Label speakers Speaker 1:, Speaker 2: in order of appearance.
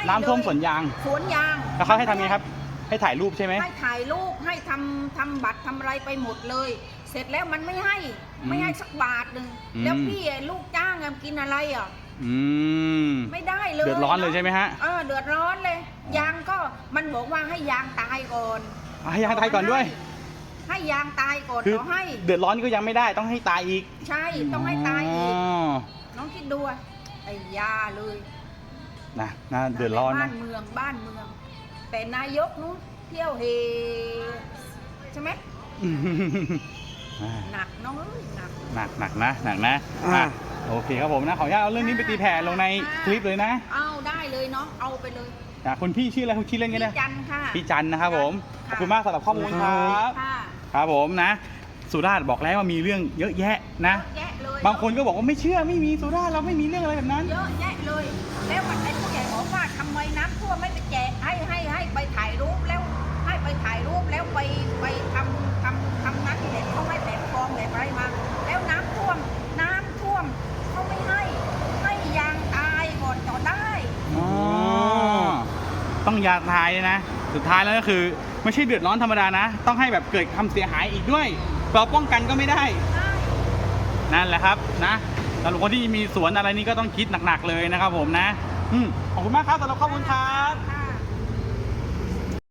Speaker 1: ให้
Speaker 2: น้ำท่วม
Speaker 1: เลย
Speaker 2: สวนยาง
Speaker 1: สวนยาง
Speaker 2: แล้วเขาให้ทำไงครับ ให้ถ่ายรูปใช่ไหม
Speaker 1: ให้ถ่ายรูปให้ทำทำบัตรทำอะไรไปหมดเลย เสร็จแล้วมันไม่ให้
Speaker 2: อืม
Speaker 1: ไม่ให้สักบาทหนึ่ง
Speaker 2: อืม
Speaker 1: แล้วพี่ไอ้ลูกจ้างอะกินอะไรอะ
Speaker 2: อืม
Speaker 1: ไม่ได้เลย
Speaker 2: เดือดร้อนเลยใช่ไหมฮะ
Speaker 1: เออเดือดร้อนเลย ยางก็มันบอกว่าให้ยางตายก่อน
Speaker 2: ให้ยางตายก่อนด้วย
Speaker 1: ให้ยางตายก่อน
Speaker 2: คือ
Speaker 1: ขอให้
Speaker 2: เดือดร้อนก็ยังไม่ได้ต้องให้ตายอีก
Speaker 1: ใช่ต้องให้ตายอีก
Speaker 2: อ๋อ
Speaker 1: น้องคิดดูอะไอ้ยาเลย
Speaker 2: นะน่าเดือดร้อน
Speaker 1: บ้า
Speaker 2: นะ
Speaker 1: นเมืองบ้านเมือง แต่นายกนู้นเที่ยวเฮใช่ไหม
Speaker 2: อ่า
Speaker 1: หนักน้องเอ้ยหนัก
Speaker 2: หนักหนักนะหนักนะ
Speaker 1: อ่า
Speaker 2: อะ โอเคครับผมนะขออนุญาตเอาเรื่องนี้ไปตีแผ่ลงในคลิปเลยนะ
Speaker 1: เอาได้เลยน้องเอาไปเลย
Speaker 2: อะคุณพี่ชื่ออะไรคุณชื่อเล่นกันนะ
Speaker 1: พี่จันทร์ค่ะ
Speaker 2: พี่จันนะครับผมข
Speaker 1: ค่ะ
Speaker 2: อบคุณมากสำหรับข้อมูลครับ
Speaker 1: ค่ะ
Speaker 2: ครับผมนะ สุราษฎร์บอกแล้วว่ามีเรื่องเยอะแยะนะ
Speaker 1: เยอะแยะเลย
Speaker 2: บางคนก็บอกว่าไม่เชื่อไม่มีสุราษฎร์เราไม่มีเรื่องอะไรแบบนั้น
Speaker 1: เยอะแยะ เลย แล้วมันไอ้ผู้ใหญ่บอกว่าทำไมน้ำท่วมไม่ไปแจกให้ให้ให้ไปถ่ายรูปแล้วให้ไปถ่ายรูปแล้วไปไปทำทำทำนั้นเห็นเขาให้แบบฟองแบบอะไรมา แล้วน้ำท่วมน้ำท่วมเขาไม่ให้ให้ยางตายก่อนต่อได้
Speaker 2: อ๋อ ต้องยาทายเลยนะ สุดท้ายแล้วก็คือ ไม่ใช่เดือดร้อนธรรมดานะ ต้องให้แบบเกิดความเสียหายอีกด้วยเราป้องกันก็ไม่ได้
Speaker 1: ได้
Speaker 2: นั่นแหละครับนะ สำหรับคนที่มีสวนอะไรนี่ก็ต้องคิดหนักๆเลยนะครับผมนะ อืมขอบคุณมากครับสำหรับข้อมูลครับ